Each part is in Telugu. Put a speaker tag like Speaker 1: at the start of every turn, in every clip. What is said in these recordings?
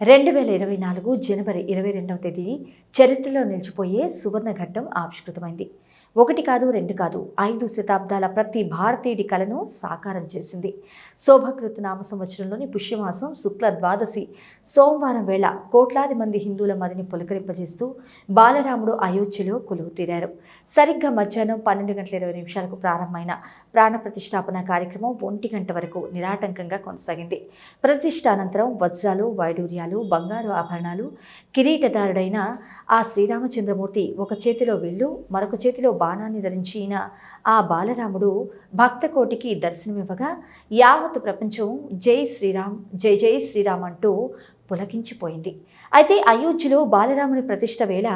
Speaker 1: రెండు వేల ఇరవై నాలుగు జనవరి ఇరవై రెండవ తేదీ చరిత్రలో నిలిచిపోయే సువర్ణఘట్టం ఆవిష్కృతమైంది. ఒకటి కాదు రెండు కాదు ఐదు శతాబ్దాల ప్రతి భారతీయుడి కలను సాకారం చేసింది. శోభకృత నామ సంవత్సరంలోని పుష్యమాసం శుక్ల ద్వాదశి. సోమవారం వేళ కోట్లాది మంది హిందువుల మదిని పులకరింపజేస్తూ బాలరాముడు అయోధ్యలో కొలువు తీరారు. సరిగ్గా మధ్యాహ్నం పన్నెండు గంటల ఇరవై నిమిషాలకు ప్రారంభమైన ప్రాణప్రతిష్టాపన కార్యక్రమం ఒంటి గంట వరకు నిరాటంకంగా కొనసాగింది. ప్రతిష్ట అనంతరం వజ్రాలు వైడూర్యాలు బంగారు ఆభరణాలు కిరీటదారుడైన ఆ శ్రీరామచంద్రమూర్తి ఒక చేతిలో విల్లు మరొక చేతిలో బాణాన్ని ధరించిన ఆ బాలరాముడు భక్తకోటికి దర్శనమివ్వగా యావత్ ప్రపంచం జై శ్రీరామ్ జై జై శ్రీరామ్ అంటూ పులకించిపోయింది. అయితే అయోధ్యలో బాలరాముని ప్రతిష్ట వేళ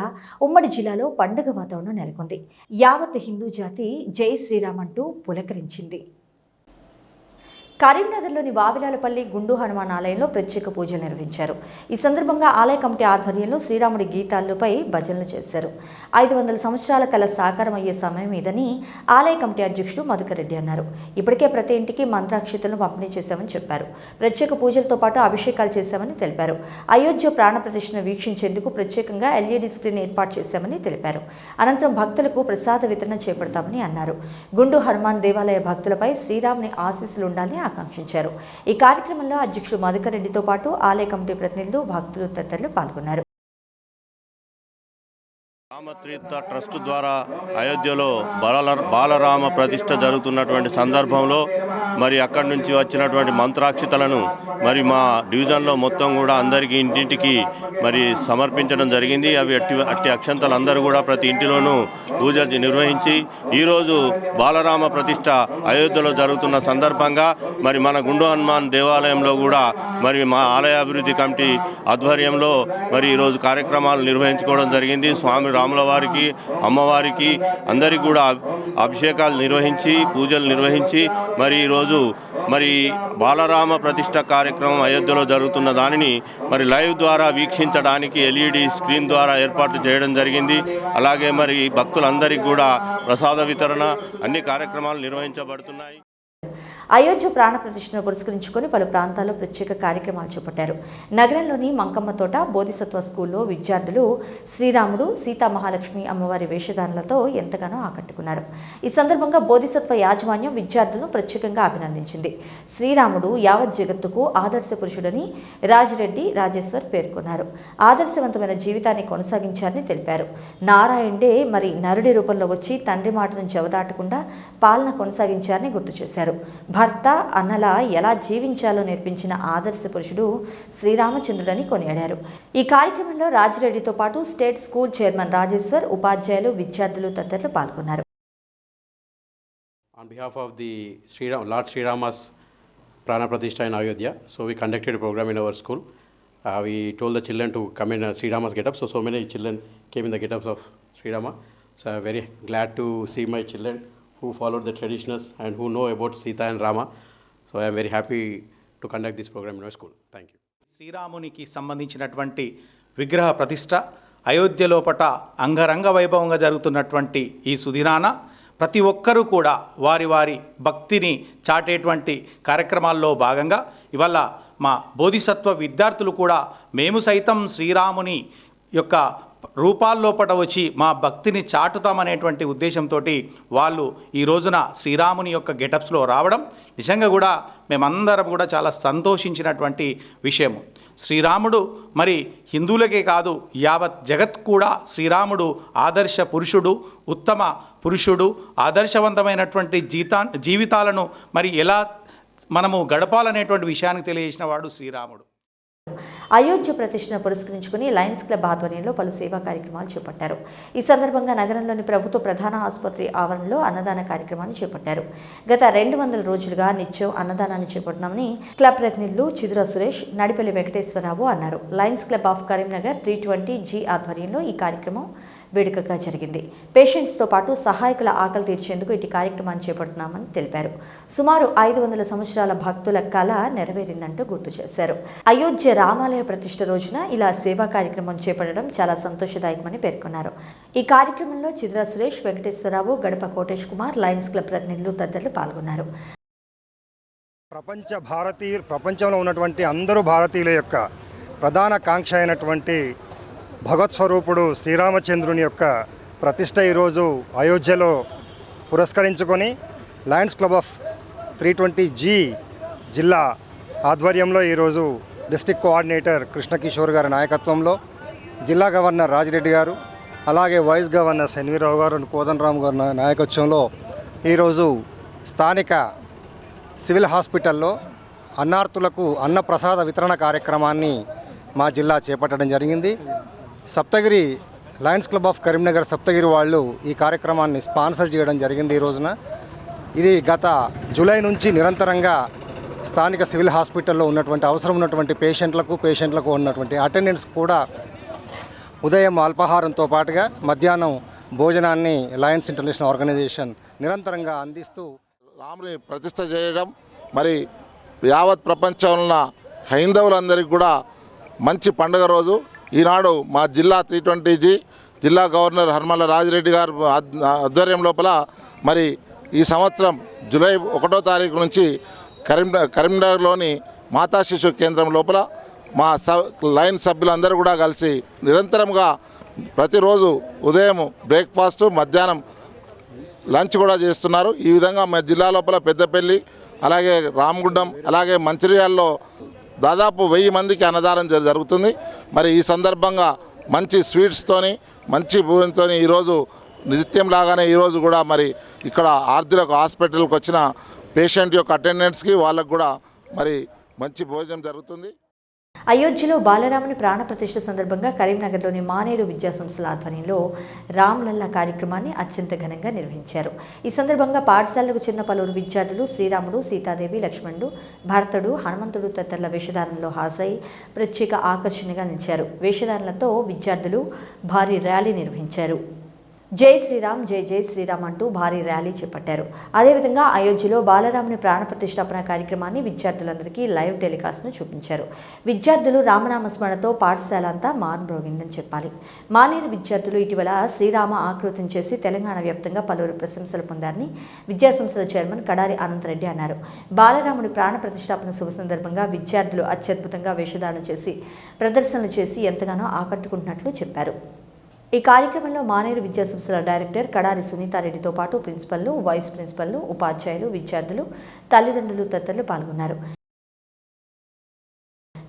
Speaker 1: ఉమ్మడి జిల్లాలో పండుగ వాతావరణం నెలకొంది. యావత్ హిందూ జాతి జై శ్రీరామ్ అంటూ పులకరించింది. కరీంనగర్లోని వావిలాలపల్లి గుండు హనుమాన్ ఆలయంలో ప్రత్యేక పూజలు నిర్వహించారు. ఈ సందర్భంగా ఆలయ కమిటీ ఆధ్వర్యంలో శ్రీరాముడి గీతాలపై భజనలు చేశారు. ఐదు వందల సంవత్సరాల కల సాకారం అయ్యే సమయం ఇదని ఆలయ కమిటీ అధ్యక్షుడు మధుకర్ రెడ్డి అన్నారు. ఇప్పటికే ప్రతి ఇంటికి మంత్రాక్షతలను పంపిణీ చేశామని చెప్పారు. ప్రత్యేక పూజలతో పాటు అభిషేకాలు చేశామని తెలిపారు. అయోధ్య ప్రాణ ప్రతిష్ఠను వీక్షించేందుకు ప్రత్యేకంగా ఎల్ఈడి స్క్రీన్ ఏర్పాటు చేశామని తెలిపారు. అనంతరం భక్తులకు ప్రసాద వితరణ చేపడతామని అన్నారు. గుండు హనుమాన్ దేవాలయ భక్తులపై శ్రీరాముని ఆశీస్సులు ఉండాలని ఆకాంక్షించారు. ఈ కార్యక్రమంలో అధ్యక్షుడు మధుకర్ రెడ్డితో పాటు ఆలయ కమిటీ ప్రతినిధులు భక్తులు తదితరులు పాల్గొన్నారు.
Speaker 2: రామతీర్థ ట్రస్ట్ ద్వారా అయోధ్యలో బాల బాలరామ ప్రతిష్ట జరుగుతున్నటువంటి సందర్భంలో మరి అక్కడి నుంచి వచ్చినటువంటి మంత్రాక్షితలను మరి మా డివిజన్లో మొత్తం కూడా అందరికీ ఇంటింటికి మరి సమర్పించడం జరిగింది. అవి అట్టి అట్టి అక్షంతలు అందరూ కూడా ప్రతి ఇంటిలోనూ పూజలు నిర్వహించి ఈరోజు బాలరామ ప్రతిష్ట అయోధ్యలో జరుగుతున్న సందర్భంగా మరి మన గుండు హనుమాన్ దేవాలయంలో కూడా మరి మా ఆలయ అభివృద్ధి కమిటీ ఆధ్వర్యంలో మరి ఈరోజు కార్యక్రమాలు నిర్వహించుకోవడం జరిగింది. స్వామి రాముల వారికి అమ్మవారికి అందరికీ కూడా అభిషేకాలు నిర్వహించి పూజలు నిర్వహించి మరి ఈరోజు మరి బాలరామ ప్రతిష్ట కార్యక్రమం అయోధ్యలో జరుగుతున్న దానిని మరి లైవ్ ద్వారా వీక్షించడానికి ఎల్ఈడి స్క్రీన్ ద్వారా ఏర్పాటు చేయడం జరిగింది. అలాగే మరి భక్తులందరికీ కూడా ప్రసాద వితరణ అన్ని కార్యక్రమాలు నిర్వహించబడుతున్నాయి.
Speaker 1: అయోధ్య ప్రాణ ప్రతిష్టను పురస్కరించుకొని పలు ప్రాంతాల్లో ప్రత్యేక కార్యక్రమాలు చేపట్టారు. నగరంలోని మంకమ్మ తోట బోధిసత్వ స్కూల్లో విద్యార్థులు శ్రీరాముడు సీతా మహాలక్ష్మి అమ్మవారి వేషధారణలతో ఎంతగానో ఆకట్టుకున్నారు. ఈ సందర్భంగా బోధిసత్వ యాజమాన్యం విద్యార్థులను ప్రత్యేకంగా అభినందించింది. శ్రీరాముడు యావత్ జగత్తుకు ఆదర్శ పురుషుడని రాజిరెడ్డి రాజేశ్వర్ పేర్కొన్నారు. ఆదర్శవంతమైన జీవితాన్ని కొనసాగించారని తెలిపారు. నారాయణే మరి నరుడి రూపంలో వచ్చి తండ్రి మాటను జవదాటకుండా పాలన కొనసాగించారని గుర్తు చేశారు. భర్త అనల ఎలా జీవించాలో నేర్పించిన ఆదర్శ పురుషుడు శ్రీరామచంద్రుడని కొనియాడారు. ఈ కార్యక్రమంలో రాజరెడ్డితో పాటు స్టేట్ స్కూల్ చైర్మన్ రాజేశ్వర్ ఉపాధ్యాయులు విద్యార్థులు తదితరులు పాల్గొన్నారు.
Speaker 3: On behalf of the Shriram lord Shrirama's Pranpratishtha in Ayodhya so we conducted program in our school we told the children to come in Shrirama's getup so so many children came in the getups of Shrirama so very glad to see my children who followed the traditions and who know about Sita and Rama. So I'm very happy to conduct this program in our school. Thank you.
Speaker 4: శ్రీరామునికి సంబంధించినటువంటి విగ్రహ ప్రతిష్ట అయోధ్య లోపట అంగరంగ వైభవంగా జరుగుతున్నటువంటి ఈ సుదినాన ప్రతి ఒక్కరూ కూడా వారి వారి భక్తిని చాటేటువంటి కార్యక్రమాల్లో భాగంగా ఇవల్ల మా బోధిసత్వ విద్యార్థులు కూడా మేము సైతం శ్రీరాముని యొక్క రూపాల్లోపట వచ్చి మా భక్తిని చాటుతామనేటువంటి ఉద్దేశంతో వాళ్ళు ఈ రోజున శ్రీరాముని యొక్క గెటప్స్లో రావడం నిజంగా కూడా మేమందరం కూడా చాలా సంతోషించినటువంటి విషయము. శ్రీరాముడు మరి హిందువులకే కాదు యావత్ జగత్ కూడా శ్రీరాముడు ఆదర్శ పురుషుడు ఉత్తమ పురుషుడు ఆదర్శవంతమైనటువంటి జీతా జీవితాలను మరి ఎలా మనము గడపాలనేటువంటి విషయానికి తెలియజేసిన వాడు శ్రీరాముడు.
Speaker 1: అయోధ్య ప్రతిష్టను పురస్కరించుకుని లయన్స్ క్లబ్ ఆధ్వర్యంలో పలు సేవా కార్యక్రమాలు చేపట్టారు. ఈ సందర్భంగా నగరంలోని ప్రభుత్వ ప్రధాన ఆసుపత్రి ఆవరణలో అన్నదాన కార్యక్రమాన్ని చేపట్టారు. గత రెండు వందల రోజులుగా నిత్యం అన్నదానాన్ని చేపడుతున్నామని క్లబ్ ప్రతినిధులు చిదుర సురేష్ నడిపల్లి వెంకటేశ్వరరావు అన్నారు. Lions club of Karimnagar three twenty G ఆధ్వర్యంలో ఈ కార్యక్రమం వేడుకగా జరిగింది. పేషెంట్స్తో పాటు సహాయకుల ఆకలి తీర్చేందుకు ఇటు కార్యక్రమాన్ని చేపడుతున్నామని తెలిపారు. సుమారు ఐదు వందల సంవత్సరాల భక్తుల కళ నెరవేరిందంటూ గుర్తు చేశారు. అయోధ్య రామాలయ ప్రతిష్ట రోజున ఇలా సేవా కార్యక్రమం చేపట్టడం చాలా సంతోషదాయకమని పేర్కొన్నారు. ఈ కార్యక్రమంలో చిద్ర సురేష్ వెంకటేశ్వరరావు గడప కోటేష్ కుమార్ లయన్స్ క్లబ్ ప్రతినిధులు తదితరులు పాల్గొన్నారు.
Speaker 5: ప్రపంచ భారతీయ ప్రపంచంలో ఉన్నటువంటి అందరూ భారతీయుల యొక్క ప్రధాన కాంక్ష అయినటువంటి భగవత్ స్వరూపుడు శ్రీరామచంద్రుని యొక్క ప్రతిష్ట ఈరోజు అయోధ్యలో పురస్కరించుకొని lions club of three twenty G జిల్లా ఆధ్వర్యంలో ఈరోజు డిస్టిక్ కోఆర్డినేటర్ కృష్ణకిషోర్ గారి నాయకత్వంలో జిల్లా గవర్నర్ రాజిరెడ్డి గారు అలాగే వైస్ గవర్నర్ ఎన్వీరావు గారు కోదండరామ్ గారి నాయకత్వంలో ఈరోజు స్థానిక సివిల్ హాస్పిటల్లో అన్నార్తులకు అన్నప్రసాద వితరణ కార్యక్రమాన్ని మా జిల్లా చేపట్టడం జరిగింది. Saptagiri lions club of Karimnagar Saptagiri వాళ్ళు ఈ కార్యక్రమాన్ని స్పాన్సర్ చేయడం జరిగింది ఈ రోజున. ఇది గత జూలై నుంచి నిరంతరంగా స్థానిక సివిల్ హాస్పిటల్లో ఉన్నటువంటి అవసరం ఉన్నటువంటి పేషెంట్లకు పేషెంట్లకు ఉన్నటువంటి అటెండెన్స్ కూడా ఉదయం అల్పాహారంతో పాటుగా మధ్యాహ్నం భోజనాన్ని లయన్స్ ఇంటర్నేషనల్ ఆర్గనైజేషన్ నిరంతరంగా అందిస్తూ
Speaker 6: రాముని ప్రతిష్ట చేయడం మరి యావత్ ప్రపంచంలో ఉన్న హైందవులందరికీ కూడా మంచి పండుగ రోజు. ఈనాడు మా జిల్లా త్రీ ట్వంటీ జీ జిల్లా గవర్నర్ హర్మల రాజిరెడ్డి గారు ఆధ్వర్యం లోపల మరి ఈ సంవత్సరం జూలై ఒకటో తారీఖు నుంచి కరీం కరీంనగర్లోని మాతా శిశు కేంద్రం లోపల మా సబ్ లైన్ సభ్యులందరూ కూడా కలిసి నిరంతరంగా ప్రతిరోజు ఉదయం బ్రేక్ఫాస్ట్ మధ్యాహ్నం లంచ్ కూడా చేస్తున్నారు. ఈ విధంగా మా జిల్లా లోపల పెద్దపల్లి అలాగే రామగుండం అలాగే మంచిర్యాలలో దాదాపు వెయ్యి మందికి అన్నదానం జరుగుతుంది. మరి ఈ సందర్భంగా మంచి స్వీట్స్తోని మంచి భోజనంతోని ఈరోజు నిత్యం లాగానే ఈరోజు కూడా మరి ఇక్కడ ఆర్దులకు హాస్పిటల్కి వచ్చిన పేషెంట్ యొక్క అటెండెంట్స్కి వాళ్ళకు కూడా మరి మంచి భోజనం జరుగుతుంది.
Speaker 1: అయోధ్యలో బాలరాముని ప్రాణప్రతిష్ఠ సందర్భంగా కరీంనగర్లోని మానేరు విద్యాసంస్థల ఆధ్వర్యంలో రామ్లల్లా కార్యక్రమాన్ని అత్యంత ఘనంగా నిర్వహించారు. ఈ సందర్భంగా పాఠశాలకు చెందిన పలువురు విద్యార్థులు శ్రీరాముడు సీతాదేవి లక్ష్మణుడు భరతుడు హనుమంతుడు తదితరుల వేషధారణలో హాజరై ప్రత్యేక ఆకర్షణగా నిలిచారు. వేషధారణలతో విద్యార్థులు భారీ ర్యాలీ నిర్వహించారు. జై శ్రీరామ్ జై జై శ్రీరామ్ అంటూ భారీ ర్యాలీ చేపట్టారు. అదేవిధంగా అయోధ్యలో బాలరాముని ప్రాణప్రతిష్ఠాపన కార్యక్రమాన్ని విద్యార్థులందరికీ లైవ్ టెలికాస్ట్ను చూపించారు. విద్యార్థులు రామనామ స్మరణతో పాఠశాల అంతా మారుమ్రోగిందని చెప్పాలి. మానేరు విద్యార్థులు ఇటీవల శ్రీరామ ఆకృతిని చేసి తెలంగాణ వ్యాప్తంగా పలువురు ప్రశంసలు పొందారని విద్యాసంస్థల చైర్మన్ కడారి అనంతరెడ్డి అన్నారు. బాలరాముడి ప్రాణ ప్రతిష్టాపన శుభ సందర్భంగా విద్యార్థులు అత్యద్భుతంగా వేషధారణ చేసి ప్రదర్శనలు చేసి ఎంతగానో ఆకట్టుకుంటున్నట్లు చెప్పారు. ఈ కార్యక్రమంలో మానేరు విద్యాసంస్థల డైరెక్టర్ కడారి సునీతారెడ్డితో పాటు ప్రిన్సిపల్లు వైస్ ప్రిన్సిపల్లు ఉపాధ్యాయులు విద్యార్థులు తల్లిదండ్రులు తదితరులు పాల్గొన్నారు.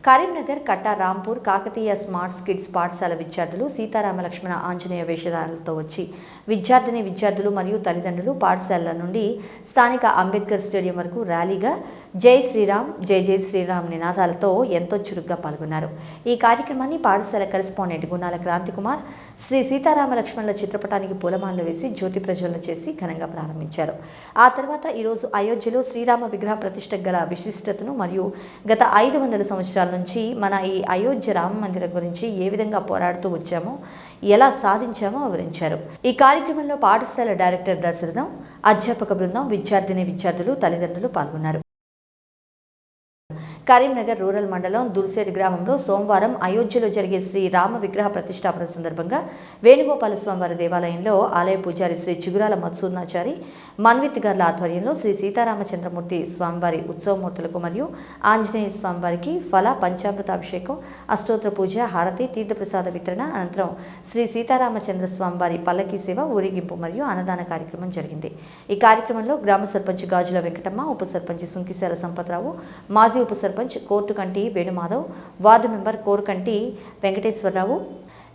Speaker 1: కరీంనగర్ కట్టా రాంపూర్ కాకతీయ స్మార్ట్ స్కిడ్స్ పాఠశాల విద్యార్థులు సీతారామ లక్ష్మణ ఆంజనేయ వేషధారణలతో వచ్చి విద్యార్థిని విద్యార్థులు మరియు తల్లిదండ్రులు పాఠశాలల నుండి స్థానిక అంబేద్కర్ స్టేడియం వరకు ర్యాలీగా జై శ్రీరామ్ జై జై శ్రీరామ్ నినాదాలతో ఎంతో చురుగ్గా పాల్గొన్నారు. ఈ కార్యక్రమాన్ని పాఠశాల కరెస్పాండెంట్ గుణాల క్రాంతికుమార్ శ్రీ సీతారామ లక్ష్మణుల చిత్రపటానికి పూలమాలలు వేసి జ్యోతి ప్రజ్వలన చేసి ఘనంగా ప్రారంభించారు. ఆ తర్వాత ఈరోజు అయోధ్యలో శ్రీరామ విగ్రహ ప్రతిష్ట గల విశిష్టతను మరియు గత ఐదు వందల సంవత్సరాల నుంచి మన ఈ అయోధ్య రామ మందిరం గురించి ఏ విధంగా పోరాడుతూ వచ్చామో ఎలా సాధించామో వివరించారు. ఈ కార్యక్రమంలో పాఠశాల డైరెక్టర్ దశరథం అధ్యాపక బృందం విద్యార్థిని విద్యార్థులు తల్లిదండ్రులు పాల్గొన్నారు. కరీంనగర్ రూరల్ మండలం దుర్సేడ్ గ్రామంలో సోమవారం అయోధ్యలో జరిగే శ్రీ రామ విగ్రహ ప్రతిష్టాపన సందర్భంగా వేణుగోపాల స్వామివారి దేవాలయంలో ఆలయ పూజారి శ్రీ చిగురాల మత్సూర్నాచారి మన్విత్ గార్ల ఆధ్వర్యంలో శ్రీ సీతారామచంద్రమూర్తి స్వామివారి ఉత్సవమూర్తులకు మరియు ఆంజనేయ స్వామివారికి ఫల పంచామృతాభిషేకం అష్టోత్తర పూజ హారతి తీర్థప్రసాద వితరణ అనంతరం శ్రీ సీతారామచంద్ర స్వామివారి పల్లకీ సేవ ఊరేగింపు మరియు అన్నదాన కార్యక్రమం జరిగింది. ఈ కార్యక్రమంలో గ్రామ సర్పంచ్ గాజుల వెంకటమ్మ ఉప సర్పంచ్ సుంకిశాల సంపతరావు మాజీ ఉప సర్పంచ్ కోర్టుకంటి వేణుమాధవ్ వార్డు మెంబర్ కోరుకంటి వెంకటేశ్వరరావు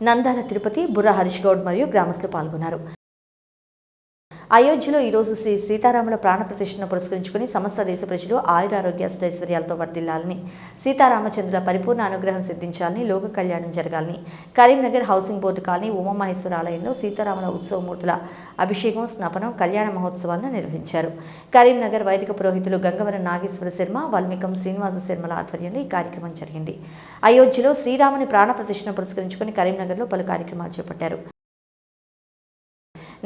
Speaker 1: నందాల తిరుపతి బుర్ర హరీష్ గౌడ్ మరియు గ్రామస్తులు పాల్గొన్నారు. అయోధ్యలో ఈరోజు శ్రీ సీతారాముల ప్రాణప్రతిష్ఠను పురస్కరించుకుని సమస్త దేశ ప్రజలు ఆయురారోగ్య అష్టైశ్వర్యాలతో వర్దిల్లాలని సీతారామచంద్రుల పరిపూర్ణ అనుగ్రహం సిద్ధించాలని లోక కళ్యాణం జరగాలని Karimnagar housing board colony Umamaheswara ఆలయంలో సీతారాముల ఉత్సవమూర్తుల అభిషేకం స్నపనం కళ్యాణ మహోత్సవాలను నిర్వహించారు. కరీంనగర్ వైదిక పురోహితులు గంగవరం నాగేశ్వర శర్మ వాల్మీకం శ్రీనివాస శర్మల ఆధ్వర్యంలో ఈ కార్యక్రమం జరిగింది. అయోధ్యలో శ్రీరాముని ప్రాణప్రతిష్ఠను పురస్కరించుకుని కరీంనగర్లో పలు కార్యక్రమాలు చేపట్టారు.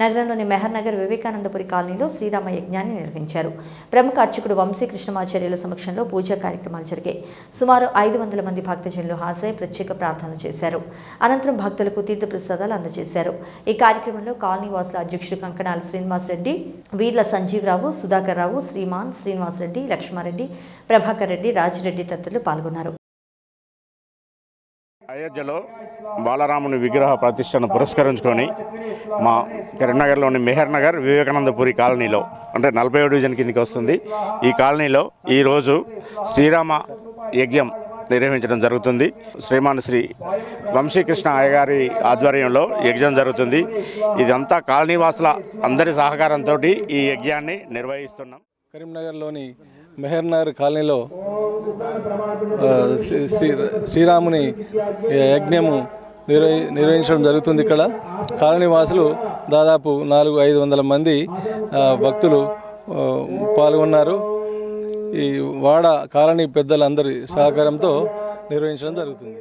Speaker 1: నగరంలోని మెహర్ నగర్ వివేకానందపురి కాలనీలో శ్రీరామ యజ్ఞాన్ని నిర్వహించారు. ప్రముఖ అర్చకుడు వంశీ కృష్ణమాచార్యుల సమక్షంలో పూజా కార్యక్రమాలు జరిగాయి. సుమారు ఐదు వందల మంది భక్తజనులు హాజరై ప్రత్యేక ప్రార్థనలు చేశారు. అనంతరం భక్తులకు తీర్థప్రసాదాలు అందజేశారు. ఈ కార్యక్రమంలో కాలనీ వాసుల అధ్యక్షుడు కంకణాల శ్రీనివాసరెడ్డి వీర్ల సంజీవరావు సుధాకర్ రావు శ్రీమాన్ శ్రీనివాసరెడ్డి లక్ష్మారెడ్డి ప్రభాకర్ రెడ్డి రాజిరెడ్డి తదితరులు పాల్గొన్నారు.
Speaker 7: అయోధ్యలో బాలరాముని విగ్రహ ప్రతిష్టను పురస్కరించుకొని మా కరీంనగర్లోని మెహర్ నగర్ వివేకానందపురి కాలనీలో అంటే నలభై డివిజన్ కిందకి వస్తుంది. ఈ కాలనీలో ఈరోజు శ్రీరామ యజ్ఞం నిర్వహించడం జరుగుతుంది. శ్రీమాన్ శ్రీ వంశీకృష్ణ అయ్యగారి ఆధ్వర్యంలో యజ్ఞం జరుగుతుంది. ఇదంతా కాలనీవాసుల అందరి సహకారంతో ఈ యజ్ఞాన్ని నిర్వహిస్తున్నాం.
Speaker 8: కరీంనగర్లోని మెహర్నార్ కాలనీలో శ్రీ శ్రీరాముని యజ్ఞము నిర్వహి నిర్వహించడం జరుగుతుంది ఇక్కడ. కాలనీ వాసులు దాదాపు నాలుగు ఐదు వందల మంది భక్తులు పాల్గొన్నారు. ఈ వాడ కాలనీ పెద్దలందరి సహకారంతో నిర్వహించడం జరుగుతుంది.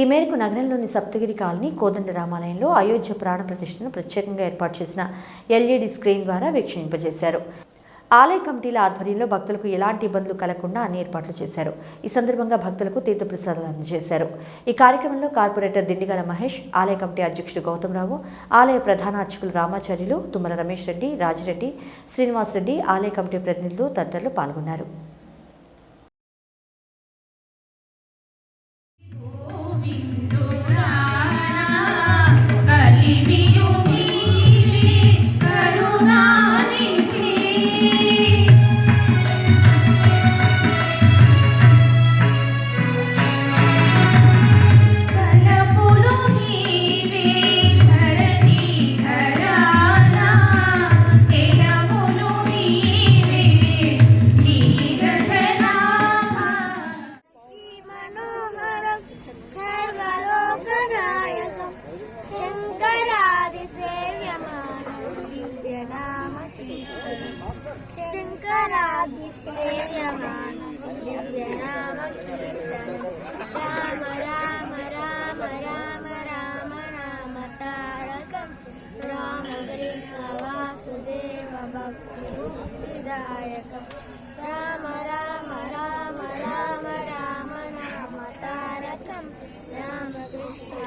Speaker 1: ఈ మేరకు నగరంలోని సప్తగిరి కాలనీ కోదండ రామాలయంలో అయోధ్య ప్రాణ ప్రతిష్టను ప్రత్యేకంగా ఏర్పాటు చేసిన ఎల్ఈడి స్క్రీన్ ద్వారా వీక్షింపజేశారు. ఆలయ కమిటీల ఆధ్వర్యంలో భక్తులకు ఎలాంటి ఇబ్బందులు కలగకుండా అన్ని ఏర్పాట్లు చేశారు. ఈ సందర్భంగా భక్తులకు తీర్థప్రసాదాలు అందజేశారు. ఈ కార్యక్రమంలో కార్పొరేటర్ దిండిగల మహేష్ ఆలయ కమిటీ అధ్యక్షుడు గౌతమరావు ఆలయ ప్రధాన అర్చకులు రామాచార్యులు తుమ్మల రమేష్ రెడ్డి రాజిరెడ్డి శ్రీనివాస్ రెడ్డి ఆలయ కమిటీ ప్రతినిధులు తదితరులు పాల్గొన్నారు.
Speaker 9: कृष्ण वासुदेव राम राम राम राम राम नाम तारसं राम कृष्ण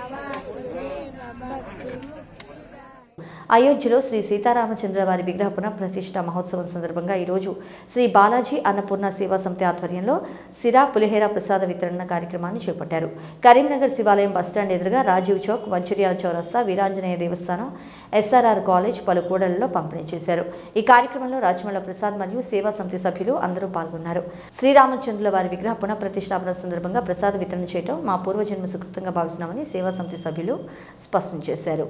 Speaker 1: అయోధ్యలో శ్రీ సీతారామచంద్ర వారి విగ్రహ పునఃప్రతిష్ఠ మహోత్సవం సందర్భంగా ఈరోజు శ్రీ బాలాజీ అన్నపూర్ణ సేవా సమితి ఆధ్వర్యంలో సిరా పులిహేర ప్రసాద వితరణ కార్యక్రమాన్ని చేపట్టారు. కరీంనగర్ శివాలయం బస్టాండ్ ఎదురుగా రాజీవ్ చౌక్ మంచిర్యాల చౌరస్తా వీరాంజనేయ దేవస్థానం ఎస్ఆర్ఆర్ కాలేజ్ పలు కూడళ్ళలో పంపిణీ చేశారు. ఈ కార్యక్రమంలో రాజమల్ల ప్రసాద్ మరియు సేవా సమితి సభ్యులు అందరూ పాల్గొన్నారు. శ్రీరామచంద్రుల వారి విగ్రహ పునఃప్రతిష్టాపన సందర్భంగా ప్రసాద వితరణ చేయడం మా పూర్వజన్మ సుకృతంగా భావిస్తున్నామని సేవా సమితి సభ్యులు స్పష్టం చేశారు.